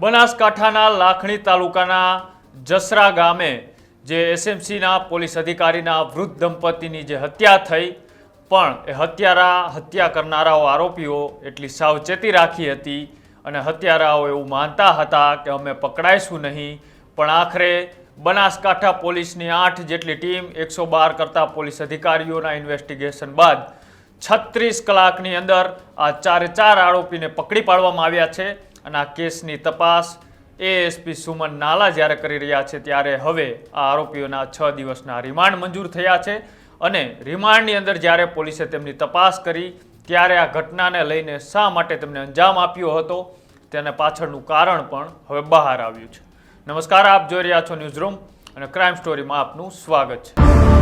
બનાસકાંઠાના લાખણી તાલુકાના જસરા ગામે જે એસએમસીના પોલીસ અધિકારીના વૃદ્ધ દંપતીની જે હત્યા થઈ, પણ એ હત્યારા હત્યા કરનારાઓ આરોપીઓ એટલી સાવચેતી રાખી હતી અને હત્યારાઓ એવું માનતા હતા કે અમે પકડાઈશું નહીં. પણ આખરે બનાસકાંઠા પોલીસની આઠ જેટલી ટીમ, એકસો બાર કરતાં પોલીસ અધિકારીઓના ઇન્વેસ્ટિગેશન બાદ છત્રીસ કલાકની અંદર આ ચારે ચાર આરોપીને પકડી પાડવામાં આવ્યા છે. અને આ કેસની તપાસ એએસપી સુમન નાલા જ્યારે કરી રહ્યા છે, ત્યારે હવે આ આરોપીઓના છ દિવસના રિમાન્ડ મંજૂર થયા છે અને રિમાન્ડની અંદર જ્યારે પોલીસે તેમની તપાસ કરી, ત્યારે આ ઘટનાને લઈને શા માટે તેમને અંજામ આપ્યો હતો, તેને પાછળનું કારણ પણ હવે બહાર આવ્યું છે. નમસ્કાર, આપ જોઈ રહ્યા છો ન્યૂઝ રૂમ અને ક્રાઇમ સ્ટોરીમાં આપનું સ્વાગત છે.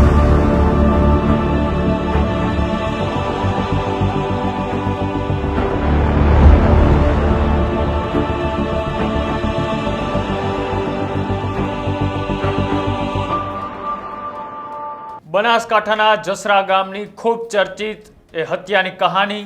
બનાસકાંઠાના જસરા ગામની ખૂબ ચર્ચિત એ હત્યાની કહાની.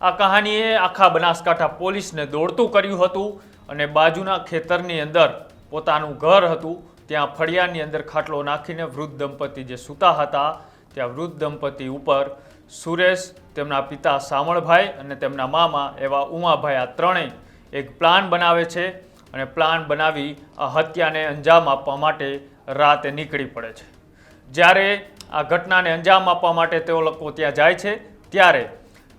આ કહાનીએ આખા બનાસકાંઠા પોલીસને દોડતું કર્યું હતું અને બાજુના ખેતરની અંદર પોતાનું ઘર હતું. ત્યાં ફળિયાની અંદર ખાટલો નાખીને વૃદ્ધ દંપતી જે સૂતા હતા, ત્યાં વૃદ્ધ દંપતી ઉપર સુરેશ, તેમના પિતા સામળભાઈ અને તેમના મામા એવા ઉમાભાઈ આ ત્રણેય એક પ્લાન બનાવે છે અને પ્લાન બનાવી આ હત્યાને અંજામ આપવા માટે રાતે નીકળી પડે છે. જ્યારે આ ઘટનાને અંજામ આપવા માટે તેઓ લોકો ત્યાં જાય છે. ત્યારે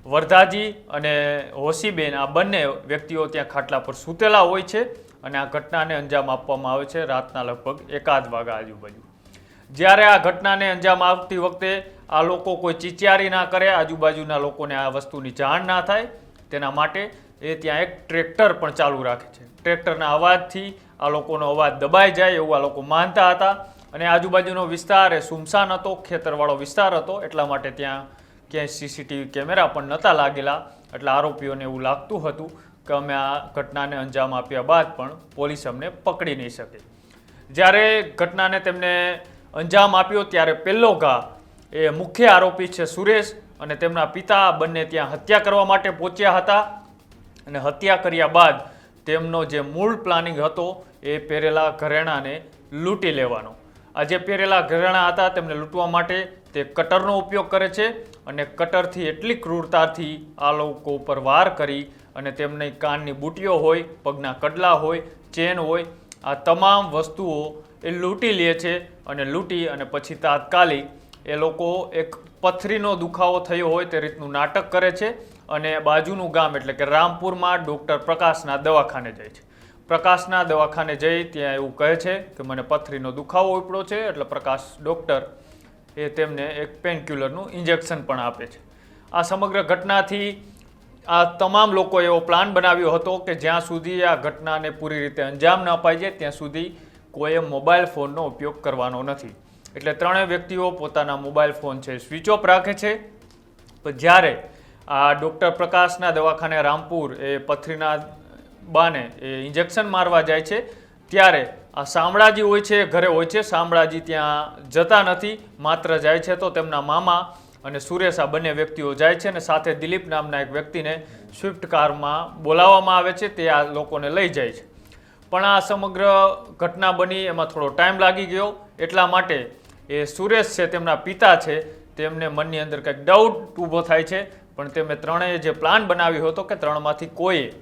વરધાજી અને હોસીબેન આ બંને વ્યક્તિઓ ત્યાં ખાટલા પર સૂતેલા હોય છે અને આ ઘટનાને અંજામ આપવામાં આવે છે રાતના લગભગ એકાદ વાગ્યા આજુબાજુ. જ્યારે આ ઘટનાને અંજામ આપતી વખતે આ લોકો કોઈ ચિચિયારી ના કરે, આજુબાજુના લોકોને આ વસ્તુની જાણ ના થાય, તેના માટે એ ત્યાં એક ટ્રેક્ટર પણ ચાલુ રાખે છે. ટ્રેક્ટરના અવાજથી આ લોકોનો અવાજ દબાઈ જાય એવું આ લોકો માનતા હતા. અને આજુબાજુનો વિસ્તાર એ સુમસાન હતો, ખેતરવાળો વિસ્તાર હતો, એટલા માટે ત્યાં ક્યાંય સીસીટીવી કેમેરા પણ નહોતા લાગેલા. એટલે આરોપીઓને એવું લાગતું હતું કે અમે આ ઘટનાને અંજામ આપ્યા બાદ પણ પોલીસ અમને પકડી નહીં શકે. જ્યારે ઘટનાને તેમને અંજામ આપ્યો ત્યારે પહેલો ઘા એ મુખ્ય આરોપી છે સુરેશ અને તેમના પિતા બંને ત્યાં હત્યા કરવા માટે પહોંચ્યા હતા. અને હત્યા કર્યા બાદ તેમનો જે મૂળ પ્લાનિંગ હતો એ પહેરેલા ઘરેણાને લૂંટી લેવાનો. જે પહેરેલા ઘરેણા હતા, તેમને લૂંટવા માટે તે કટરનો ઉપયોગ કરે છે અને કટરથી એટલી ક્રૂરતાથી આ લોકો ઉપર વાર કરી અને તેમની કાનની બુટીઓ હોય, પગના કડલા હોય, ચેન હોય, આ તમામ વસ્તુઓ એ લૂંટી લે છે અને લૂંટી અને પછી તાત્કાલિક એ લોકો એક પથરીનો દુખાવો થયો હોય તે રીતનું નાટક કરે છે અને બાજુનું ગામ એટલે કે રામપુરમાં ડૉક્ટર પ્રકાશના દવાખાને જાય છે. પ્રકાશના દવાખાને જઈ ત્યાં એવું કહે છે કે મને પથરીનો દુખાવો ઉપડો છે, એટલે પ્રકાશ ડૉક્ટર એ તેમને એક પેનક્યુલરનું ઇન્જેક્શન પણ આપે છે. આ સમગ્ર ઘટનાથી આ તમામ લોકો એવો પ્લાન બનાવ્યો હતો કે જ્યાં સુધી આ ઘટનાને પૂરી રીતે અંજામ ન અપાઈ જાય, ત્યાં સુધી કોઈએ મોબાઈલ ફોનનો ઉપયોગ કરવાનો નથી. એટલે ત્રણેય વ્યક્તિઓ પોતાના મોબાઈલ ફોન છે સ્વિચ ઓફ રાખે છે. પણ જ્યારે આ ડૉક્ટર પ્રકાશના દવાખાને રામપુર એ પથરીના બાને એ ઇન્જેક્શન મારવા જાય છે. ત્યારે આ શામળાજી હોય છે, ઘરે હોય છે, શામળાજી ત્યાં જતા નથી, માત્ર જાય છે તો તેમના મામા અને સુરેશ આ બંને વ્યક્તિઓ જાય છે અને સાથે દિલીપ નામના એક વ્યક્તિને સ્વિફ્ટ કારમાં બોલાવવામાં આવે છે, તે આ લોકોને લઈ જાય છે. પણ આ સમગ્ર ઘટના બની, એમાં થોડો ટાઈમ લાગી ગયો. એટલા માટે એ સુરેશ છે, તેમના પિતા છે, તેમને મનની અંદર કંઈક ડાઉટ ઊભો થાય છે. પણ તેમણે ત્રણેય જે પ્લાન બનાવ્યો હતો કે ત્રણમાંથી કોઈએ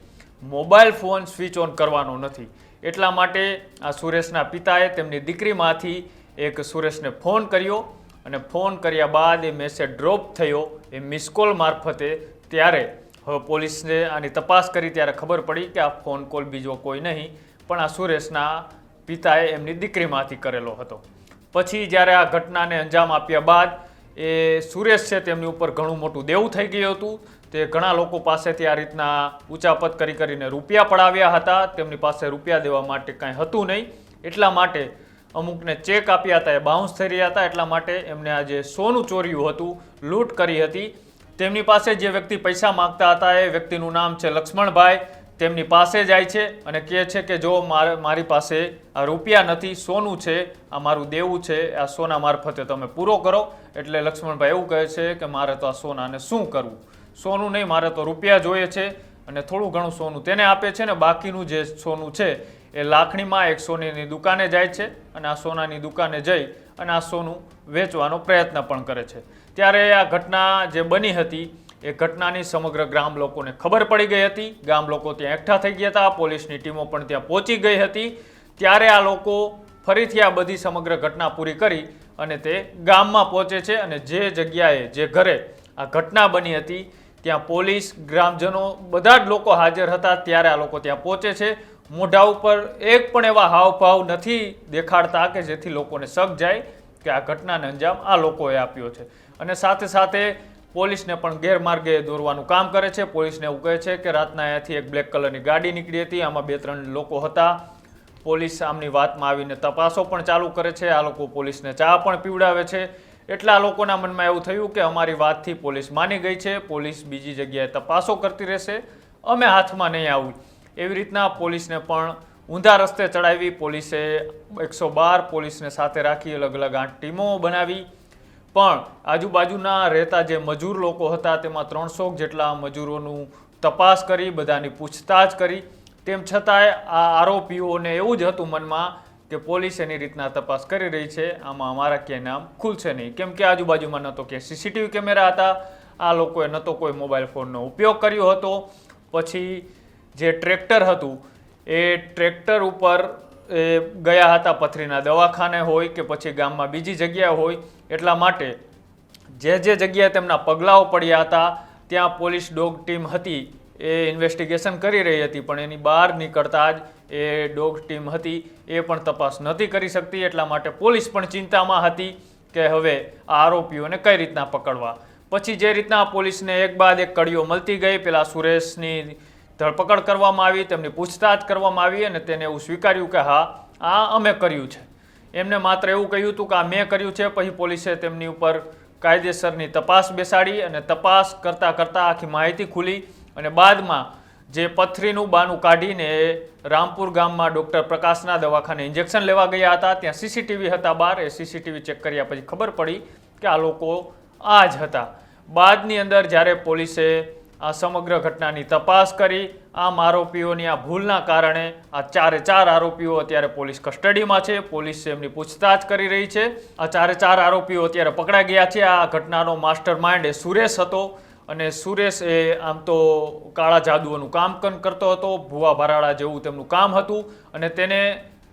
મોબાઈલ ફોન સ્વિચ ઓન કરવાનો નથી. એટલા માટે આ સુરેશના પિતાએ તેમની દીકરીમાંથી એક સુરેશને ફોન કર્યો અને ફોન કર્યા બાદ એ મેસેજ ડ્રોપ થયો. એ મિસકોલ મારફતે ત્યારે હવે પોલીસને આની તપાસ કરી ત્યારે ખબર પડી કે આ ફોન કોલ બીજો કોઈ નહીં, પણ આ સુરેશના પિતાએ એમની દીકરીમાંથી કરેલો હતો. પછી જ્યારે આ ઘટનાને અંજામ આપ્યા બાદ એ સુરેશ છે તેમની ઉપર ઘણું મોટું દેવું થઈ ગયું હતું. તે ઘણા લોકો પાસેથી આ રીતના ઉચાપત કરી કરીને રૂપિયા પડાવ્યા હતા. તેમની પાસે રૂપિયા દેવા માટે કાંઈ હતું નહીં. એટલા માટે અમુકને ચેક આપ્યા હતા, એ બાઉન્સ થઈ રહ્યા હતા. એટલા માટે એમને આ જે સોનું ચોર્યું હતું, લૂંટ કરી હતી. તેમની પાસે જે વ્યક્તિ પૈસા માગતા હતા, એ વ્યક્તિનું નામ છે લક્ષ્મણભાઈ. તેમની પાસે જાય છે અને કહે છે કે જો મારી પાસે આ રૂપિયા નથી, સોનું છે, આ મારું દેવું છે, આ સોના મારફતે તમે પૂરો કરો. એટલે લક્ષ્મણભાઈ એવું કહે છે કે મારે તો આ સોનાને શું કરવું? સોનું નહીં, મારે તો રૂપિયા જોઈએ છે અને થોડું ઘણું સોનું તેને આપે છે ને બાકીનું જે સોનું છે એ લાખણીમાં એક સોનીની દુકાને જાય છે અને આ સોનાની દુકાને જઈ અને આ સોનું વેચવાનો પ્રયત્ન પણ કરે છે. ત્યારે આ ઘટના જે બની હતી એ ઘટનાની સમગ્ર ગ્રામ લોકોને ખબર પડી ગઈ હતી. ગામ લોકો ત્યાં એકઠા થઈ ગયા હતા, પોલીસની ટીમો પણ ત્યાં પહોંચી ગઈ હતી. ત્યારે આ લોકો ફરીથી આ બધી સમગ્ર ઘટના પૂરી કરી અને તે ગામમાં પહોંચે છે અને જે જગ્યાએ, જે ઘરે આ ઘટના બની હતી ત્યાં પોલીસ, ગ્રામજનો બધા જ લોકો હાજર હતા, ત્યારે આ લોકો ત્યાં પહોંચે છે. મોઢા ઉપર એક પણ એવા હાવભાવ નથી દેખાડતા કે જેથી લોકોને શક જાય કે આ ઘટનાને અંજામ આ લોકોએ આપ્યો છે. અને સાથે સાથે પોલીસને પણ ગેરમાર્ગે દોરવાનું કામ કરે છે. પોલીસને એવું કહે છે કે રાતના અહીંયાથી એક બ્લેક કલરની ગાડી નીકળી હતી. આમાં બે ત્રણ લોકો હતા. પોલીસ આમની વાતમાં આવીને તપાસો પણ ચાલુ કરે છે. આ લોકો પોલીસને ચા પણ પીવડાવે છે. એટલા લોકોના મનમાં એવું થયું કે અમારી વાતથી પોલીસ માની ગઈ છે, પોલીસ બીજી જગ્યાએ તપાસો કરતી રહેશે, અમે હાથમાં નહીં આવું. એવી રીતના પોલીસને પણ ઊંધા રસ્તે ચડાવી, પોલીસે એકસો બાર પોલીસને સાથે રાખી અલગ અલગ આઠ ટીમો બનાવી. પણ આજુબાજુના રહેતા જે મજૂર લોકો હતા, તેમાં ત્રણસો જેટલા મજૂરોનું તપાસ કરી, બધાની પૂછતાછ કરી. તેમ છતાંય આ આરોપીઓને એવું જ હતું મનમાં કે પોલીસ એની રીતના તપાસ કરી રહી છે. આમાં અમારા ક્યાંય નામ ખુલશે નહીં. કેમ કે આજુબાજુમાં ન તો ક્યાંય સીસીટીવી કેમેરા હતા. આ લોકોએ ન તો કોઈ મોબાઈલ ફોનનો ઉપયોગ કર્યો હતો. પછી જે ટ્રેક્ટર હતું, એ ટ્રેક્ટર ઉપર, એ ગયા હતા પથરીના દવાખાને હોય કે પછી ગામમાં બીજી જગ્યાએ હોય, એટલા માટે જે જે જગ્યાએ તેમના પગલાઓ પડ્યા હતા, ત્યાં પોલીસ ડોગ ટીમ હતી. એ ઇન્વેસ્ટિગેશન કરી રહી હતી, પણ એની બહાર નીકળતા જ એ ડોગ ટીમ હતી, એ પણ તપાસ નહોતી કરી શકતી, એટલા માટે પોલીસ પણ ચિંતામાં હતી કે હવે આ આરોપીઓને કઈ રીતના પકડવા. પછી જે રીતના પોલીસને એક બાદ એક કડીઓ મળતી ગઈ, પેલા સુરેશની ધરપકડ કરવામાં આવી, તેમની પૂછતાછ કરવામાં આવી અને તેને એવું સ્વીકાર્યું કે હા, આ અમે કર્યું છે. એમને માત્ર એવું કહ્યું હતું કે આ મેં કર્યું છે, પછી પોલીસે તેમની ઉપર કાયદેસરની તપાસ બેસાડી અને તપાસ કરતાં કરતાં આખી માહિતી ખુલી અને બાદમાં જે પથરીનું બાનું કાઢીને રામપુર ગામમાં ડૉક્ટર પ્રકાશના દવાખાને ઇન્જેક્શન લેવા ગયા હતા, ત્યાં સીસીટીવી હતા બહાર, એ સીસીટીવી ચેક કર્યા પછી ખબર પડી કે આ લોકો આ જ હતા. બાદની અંદર જ્યારે પોલીસે આ સમગ્ર ઘટનાની તપાસ કરી, આમ આરોપીઓની આ ભૂલના કારણે આ ચારે ચાર આરોપીઓ અત્યારે પોલીસ કસ્ટડીમાં છે, પોલીસ એમની પૂછતાછ કરી રહી છે. આ ચારે ચાર આરોપીઓ અત્યારે પકડાઈ ગયા છે. આ ઘટનાનો માસ્ટર માઇન્ડ એ સુરેશ હતો. અને સુરેશ એ આમ તો કાળા જાદુઓનું કામ કરતો હતો, ભુવા ભરાડા જેવું તેમનું કામ હતું અને તેને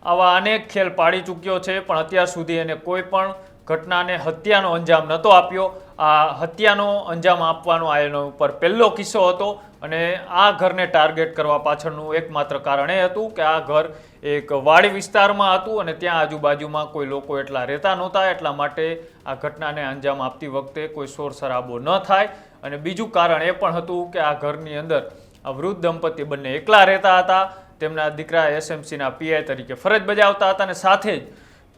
આવા અનેક ખેલ પાડી ચૂક્યો છે, પણ અત્યાર સુધી એને કોઈ પણ ઘટનાને હત્યાનો અંજામ નહોતો આપ્યો. આ હત્યાનો અંજામ આપવાનો આ એનો ઉપર પહેલો કિસ્સો હતો અને આ ઘરને ટાર્ગેટ કરવા પાછળનું એકમાત્ર કારણ એ હતું કે આ ઘર એક વાડી વિસ્તારમાં હતું અને ત્યાં આજુબાજુમાં કોઈ લોકો એટલા રહેતા નહોતા. એટલા માટે આ ઘટનાને અંજામ આપતી વખતે કોઈ શોર શરાબો ન થાય. અને બીજું કારણ એ પણ હતું કે આ ઘરની અંદર આ વૃદ્ધ દંપતી બંને એકલા રહેતા હતા. તેમના દીકરા એસએમસીના પીઆઈ તરીકે ફરજ બજાવતા હતા અને સાથે જ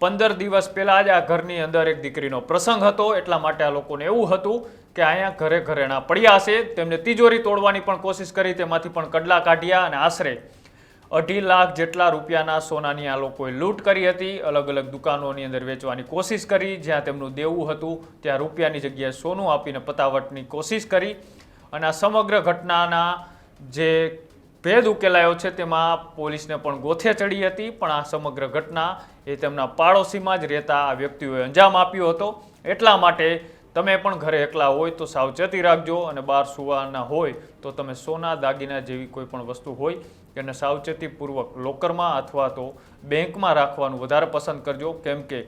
પંદર દિવસ પહેલાં જ આ ઘરની અંદર એક દીકરીનો પ્રસંગ હતો. એટલા માટે આ લોકોને એવું હતું કે અહીંયા ઘરે ઘરેણા પડ્યા છે તેમને તિજોરી તોડવાની પણ કોશિશ કરી, તેમાંથી પણ કડલા કાઢ્યા અને આશરે અઢી લાખ જેટલા રૂપિયાના સોનાની આ લોકોએ લૂંટ કરી હતી. અલગ અલગ દુકાનોની અંદર વેચવાની કોશિશ કરી, જ્યાં તેમનું દેવું હતું, ત્યાં રૂપિયાની જગ્યાએ સોનું આપીને પતાવટની કોશિશ કરી. અને આ સમગ્ર ઘટનાના જે ભેદ ઉકેલાયો છે તેમાં પોલીસને પણ ગોથે ચડી હતી, પણ આ સમગ્ર ઘટના એ તેમના પાડોશીમાં જ રહેતા આ વ્યક્તિઓએ અંજામ આપ્યો હતો. એટલા માટે તમે પણ ઘરે એકલા હોય તો સાવચેતી રાખજો અને બહાર સુવાના હોય તો તમે સોના, દાગીના જેવી કોઈ પણ વસ્તુ હોય એને સાવચેતીપૂર્વક લોકરમાં અથવા તો બેંકમાં રાખવાનું વધારે પસંદ કરજો. કેમ કે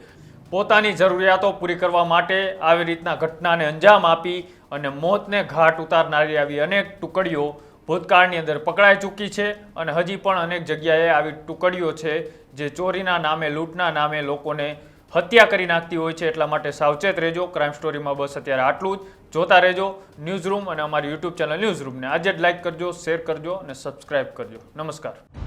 પોતાની જરૂરિયાતો પૂરી કરવા માટે આવી રીતના ઘટનાને અંજામ આપી અને મોતને ઘાટ ઉતારનારી આવી અનેક ટુકડીઓ ભૂતકાળની અંદર પકડાઈ ચૂકી છે અને હજી પણ અનેક જગ્યાએ આવી ટુકડીઓ છે જે ચોરીના નામે, લૂંટના નામે લોકોને હત્યા કરી નાખતી હોય છે. એટલા માટે સાવચેત રહેજો. ક્રાઇમ સ્ટોરીમાં બસ અત્યારે આટલું જ. જોતા રહેજો ન્યૂઝ રૂમ અને અમારી યુટ્યુબ ચેનલ ન્યૂઝ રૂમને આજે જ લાઇક કરજો શેર કરજો અને સબસ્ક્રાઇબ કરજો. નમસ્કાર.